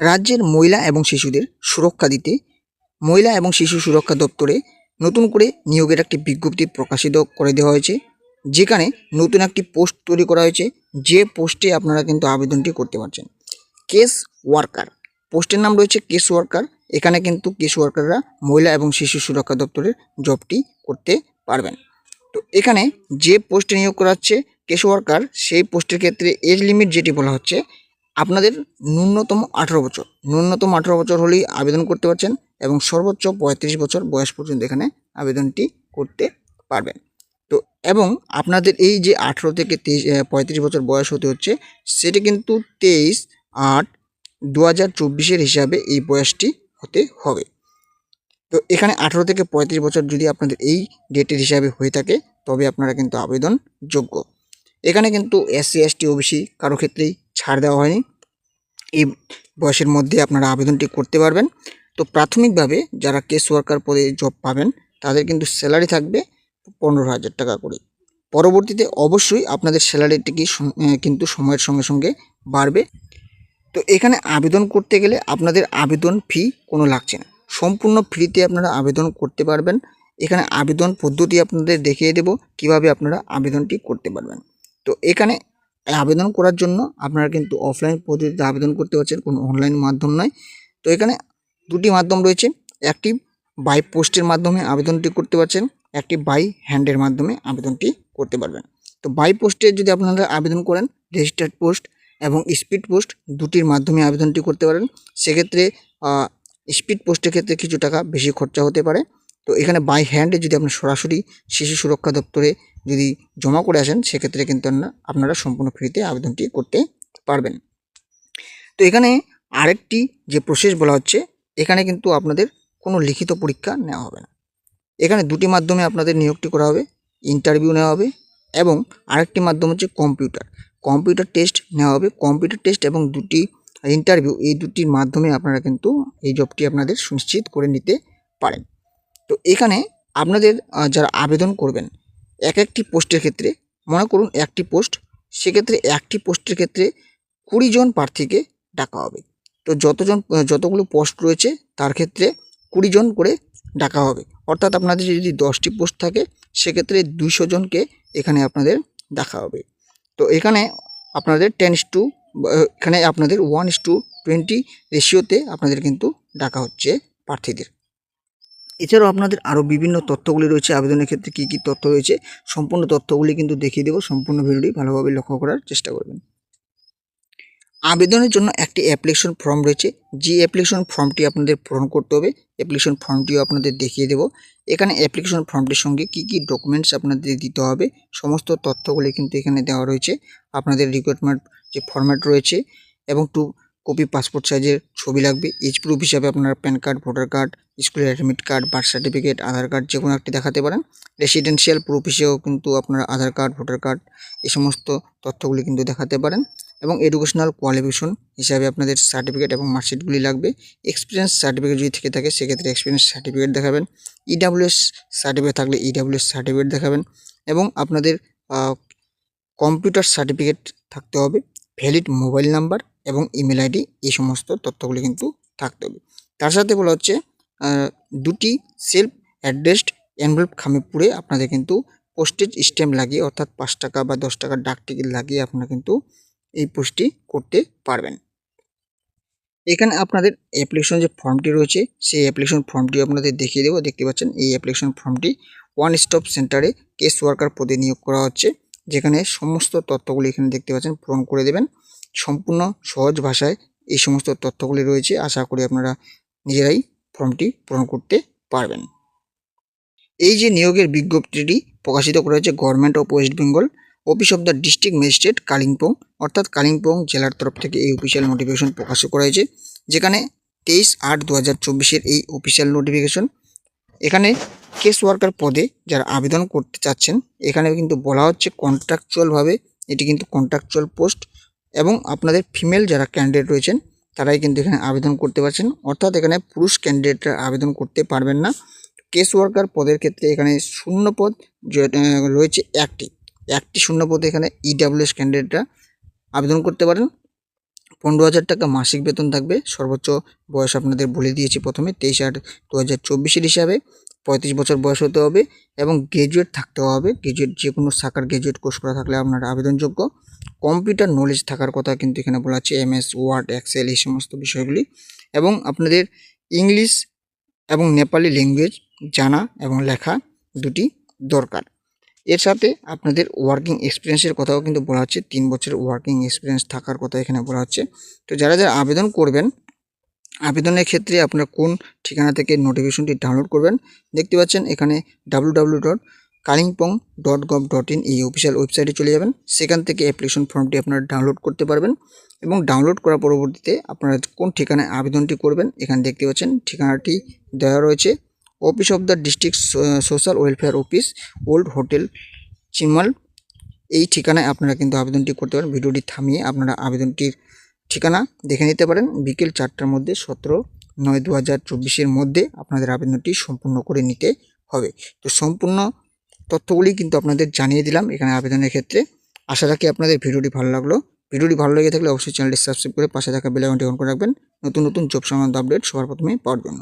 রাজ্যের মহিলা এবং শিশুদের সুরক্ষা দিতে মহিলা এবং শিশু সুরক্ষা দপ্তরে নতুন করে নিয়োগের একটি বিজ্ঞপ্তি প্রকাশিত করে দেওয়া হয়েছে, যেখানে নতুন একটি পোস্ট তৈরি করা হয়েছে। যে পোস্টে আপনারা কিন্তু আবেদনটি করতে পারছেন। Case worker. পোস্টের নাম রয়েছে কেস ওয়ার্কার। এখানে কিন্তু কেস ওয়ার্কাররা মহিলা এবং শিশু সুরক্ষা দপ্তরের জবটি করতে পারবেন। তো এখানে যে পোস্টে নিয়োগ করা হচ্ছে কেস ওয়ার্কার, সেই পোস্টের ক্ষেত্রে এজ লিমিট যেটি বলা হচ্ছে আপনাদের ন্যূনতম আঠেরো বছর, ন্যূনতম আঠেরো বছর হলেই আবেদন করতে পারছেন এবং সর্বোচ্চ পঁয়ত্রিশ বছর বয়স পর্যন্ত এখানে আবেদনটি করতে পারবেন। তো এবং আপনাদের এই যে আঠেরো থেকে তেইশ পঁয়ত্রিশ বছর বয়স হতে হচ্ছে, সেটি কিন্তু তেইশ আট দু হাজার চব্বিশের হিসাবে এই বয়সটি হতে হবে। তো এখানে আঠেরো থেকে পঁয়ত্রিশ বছর যদি আপনাদের এই ডেটের হিসাবে হয়ে থাকে, তবে আপনারা কিন্তু আবেদন যোগ্য এখানে কিন্তু S C S SC, ST, OBC কারও ক্ষেত্রেই ছাড় দেওয়া হয়নি। এই বয়সের মধ্যে আপনারা আবেদনটি করতে পারবেন। তো প্রাথমিকভাবে যারা কেস ওয়ার্কার পদে জব পাবেন, তাদের কিন্তু স্যালারি থাকবে পনেরো হাজার টাকা করে। পরবর্তীতে অবশ্যই আপনাদের স্যালারিটি কি কিন্তু সময়ের সঙ্গে সঙ্গে বাড়বে। তো এখানে আবেদন করতে গেলে আপনাদের আবেদন ফি কোনো লাগছে না। সম্পূর্ণ ফ্রিতে আপনারা আবেদন করতে পারবেন। এখানে আবেদন পদ্ধতি আপনাদের দেখিয়ে দেব কীভাবে আপনারা আবেদনটি করতে পারবেন। তো এখানে আবেদন করার জন্য আপনারা কিন্তু অফলাইন পদ্ধতিতে আবেদন করতে পারছেন, কোনো অনলাইন মাধ্যম নয়। তো এখানে দুটি মাধ্যম রয়েছে, একটি বাই পোস্টের মাধ্যমে আবেদনটি করতে পারছেন, একটি বাই হ্যান্ডের মাধ্যমে আবেদনটি করতে পারবেন। তো বাই পোস্টে যদি আপনারা আবেদন করেন রেজিস্টার্ড পোস্ট এবং স্পিড পোস্ট দুটির মাধ্যমে আবেদনটি করতে পারেন। সেক্ষেত্রে স্পিড পোস্টের ক্ষেত্রে কিছু টাকা বেশি খরচা হতে পারে। তো এখানে বাই হ্যান্ডে যদি আপনি সরাসরি শিশু সুরক্ষা দপ্তরে যদি জমা করে আসেন, সেক্ষেত্রে কিন্তু আপনারা- সম্পূর্ণ ফ্রিতে আবেদনটি করতে পারবেন। তো এখানে আরেকটি যে প্রসেস বলা হচ্ছে, এখানে কিন্তু আপনাদের কোনো লিখিত পরীক্ষা নেওয়া হবে না। এখানে দুটি মাধ্যমে আপনাদের নিয়োগটি করা হবে ইন্টারভিউ নেওয়া হবে এবং আরেকটি মাধ্যম হচ্ছে কম্পিউটার কম্পিউটার টেস্ট নেওয়া হবে। কম্পিউটার টেস্ট এবং দুটি ইন্টারভিউ এই দুটির মাধ্যমে আপনারা কিন্তু এই জবটি আপনাদের সুনিশ্চিত করে নিতে পারেন। তো এখানে আপনাদের যারা আবেদন করবেন এক একটি পোস্টের ক্ষেত্রে, মনে করুন একটি পোস্ট, সেক্ষেত্রে একটি পোস্টের ক্ষেত্রে কুড়ি জন প্রার্থীকে ডাকা হবে। তো যতজন, যতগুলো পোস্ট রয়েছে, তার ক্ষেত্রে কুড়ি জন করে ডাকা হবে। অর্থাৎ আপনাদের যদি দশটি পোস্ট থাকে, সেক্ষেত্রে দুইশো জনকে এখানে আপনাদের ডাকা হবে। তো এখানে আপনাদের টেন টু এখানে আপনাদের ওয়ান টু টোয়েন্টি রেশিওতে আপনাদের কিন্তু ডাকা হচ্ছে প্রার্থীদের। এছাড়াও আপনাদের আরও বিভিন্ন তথ্যগুলি রয়েছে, আবেদনের ক্ষেত্রে কী কী তথ্য রয়েছে, সম্পূর্ণ তথ্যগুলি কিন্তু দেখিয়ে দেবো, সম্পূর্ণ ভিডিওটি ভালোভাবে লক্ষ্য করার চেষ্টা করবেন। আবেদনের জন্য একটি অ্যাপ্লিকেশন ফর্ম রয়েছে, যে অ্যাপ্লিকেশন ফর্মটি আপনাদের পূরণ করতে হবে অ্যাপ্লিকেশন ফর্মটিও আপনাদের দেখিয়ে দেবো। এখানে অ্যাপ্লিকেশন ফর্মটির সঙ্গে কি কি ডকুমেন্টস আপনাদের দিতে হবে, সমস্ত তথ্যগুলি কিন্তু এখানে দেওয়া রয়েছে, আপনাদের রিকোয়ারমেন্ট যে ফর্ম্যাট রয়েছে, এবং টু কপি পাসপোর্ট সাইজের ছবি লাগবে। এজ প্রুফ হিসাবে আপনারা প্যান কার্ড ভোটার কার্ড স্কুলের admit card birth certificate Aadhaar card যে কোনো একটি দেখাতে পারেন। রেসিডেন্সিয়াল প্রুফ হিসেবেও কিন্তু আপনারা আধার কার্ড ভোটার কার্ড এই সমস্ত তথ্যগুলি কিন্তু দেখাতে পারেন এবং এডুকেশনাল কোয়ালিফিকেশন হিসাবে আপনাদের সার্টিফিকেট এবং মার্কশিটগুলি লাগবে। এক্সপিরিয়েন্স সার্টিফিকেট যদি থেকে থাকে, সেক্ষেত্রে এক্সপিরিয়েন্স সার্টিফিকেট দেখাবেন। ইডাব্লিউএস সার্টিফিকেট থাকলে ইডাব্লিউএস সার্টিফিকেট দেখাবেন এবং আপনাদের কম্পিউটার সার্টিফিকেট থাকতে হবে। ভ্যালিড মোবাইল নাম্বার এবং ইমেল আইডি এই সমস্ত তথ্যগুলি কিন্তু থাকতে হবে। তার সাথে বলা হচ্ছে দুটি সেলফ অ্যাড্রেসড এনভেলপ খামে পুড়ে আপনাদের কিন্তু পোস্টেজ স্ট্যাম্প লাগিয়ে অর্থাৎ পাঁচ টাকা বা দশ টাকার ডাক টিকিট লাগিয়ে আপনারা কিন্তু এই পোস্টটি করতে পারবেন। এখানে আপনাদের অ্যাপ্লিকেশন যে ফর্মটি রয়েছে, সেই অ্যাপ্লিকেশন ফর্মটি আপনাদের দেখিয়ে দেবো। দেখতে পাচ্ছেন, এই অ্যাপ্লিকেশন ফর্মটি ওয়ান স্টপ সেন্টারে কেস ওয়ার্কার পদে নিয়োগ করা হচ্ছে, যেখানে সমস্ত তথ্যগুলি এখানে দেখতে পাচ্ছেন, পূরণ করে দেবেন। সম্পূর্ণ সহজ ভাষায় এই সমস্ত তথ্যগুলি রয়েছে। আশা করি আপনারা নিজেরাই ফর্মটি পূরণ করতে পারবেন। এই যে নিয়োগের বিজ্ঞপ্তিটি প্রকাশিত করা হয়েছে government of West Bengal office of the district magistrate Kalimpong অর্থাৎ কালিম্পং জেলার তরফ থেকে এই অফিসিয়াল নোটিফিকেশন প্রকাশ করা হয়েছে, যেখানে তেইশ আট দু হাজার চব্বিশের এই অফিসিয়াল নোটিফিকেশন এখানে কেস ওয়ার্কার পদে যারা আবেদন করতে চাচ্ছেন এখানে কিন্তু বলা হচ্ছে কন্ট্রাকচুয়ালভাবে এটি কিন্তু কন্ট্রাকচুয়াল পোস্ট এবং আপনাদের ফিমেল যারা ক্যান্ডিডেট রয়েছেন, তারাই কিন্তু এখানে আবেদন করতে পারছেন। অর্থাৎ এখানে পুরুষ ক্যান্ডিডেটরা আবেদন করতে পারবেন না। কেস ওয়ার্কার পদের ক্ষেত্রে এখানে শূন্য পদ রয়েছে একটি। একটি শূন্য পদে এখানে ইডাব্লিউএস ক্যান্ডিডেটরা আবেদন করতে পারেন। পনেরো হাজার টাকা মাসিক বেতন থাকবে। সর্বোচ্চ বয়স আপনাদের বলে দিয়েছি প্রথমে, তেইশ আট দু হাজার চব্বিশের হিসাবে। পঁয়ত্রিশ বছর বয়স হতে হবে এবং গ্রাজুয়েট থাকতে হবে। গ্রাজুয়েট যে কোনো শাখার গ্রাজুয়েট কোর্স করা থাকলে আপনার আবেদনযোগ্য। কম্পিউটার নলেজ থাকার কথা কিন্তু এখানে বলা আছে এমএস ওয়ার্ড এক্সেল এই সমস্ত বিষয়গুলি। এবং আপনাদের ইংলিশ এবং নেপালি ল্যাঙ্গুয়েজ জানা এবং লেখা দুটি দরকার। এর সাথে আপনাদের ওয়ার্কিং এক্সপিরিয়েন্সের কথাও কিন্তু বলা হচ্ছে, তিন বছরের ওয়ার্কিং এক্সপিরিয়েন্স থাকার কথা এখানে বলা হচ্ছে। তো যারা যারা আবেদন করবেন, আবেদনের ক্ষেত্রে আপনারা কোন ঠিকানা থেকে নোটিফিকেশনটি ডাউনলোড করবেন, দেখতে পাচ্ছেন এখানে W Kalimpong dot gov dot in এই অফিসিয়াল ওয়েবসাইটে চলে যাবেন। সেখান থেকে অ্যাপ্লিকেশন ফর্মটি আপনারা ডাউনলোড করতে পারবেন এবং ডাউনলোড করার পরবর্তীতে আপনারা কোন ঠিকানায় আবেদনটি করবেন এখানে দেখতে পাচ্ছেন, ঠিকানাটি দেওয়া রয়েছে। Office of the district social welfare office old hotel Chimal এই ঠিকানায় আপনারা কিন্তু আবেদনটি করতে পারেন। ভিডিওটি থামিয়ে আপনারা আবেদনটির ঠিকানা দেখে নিতে পারেন। বিকেল চারটার মধ্যে সতেরো নয় দু হাজার চব্বিশের মধ্যে আপনাদের আবেদনটি সম্পূর্ণ করে নিতে হবে। তো সম্পূর্ণ তথ্যগুলি কিন্তু আপনাদের জানিয়ে দিলাম এখানে আবেদনের ক্ষেত্রে। আশা রাখি আপনাদের ভিডিওটি ভালো লাগল। ভিডিওটি ভালো লেগে থাকলে অবশ্যই চ্যানেলটি সাবস্ক্রাইব করে পাশে থাকা বেলাইকনটি অন করে রাখবেন। নতুন নতুন জব সংক্রান্ত আপডেট সবার প্রথমে পাওয়ার জন্য।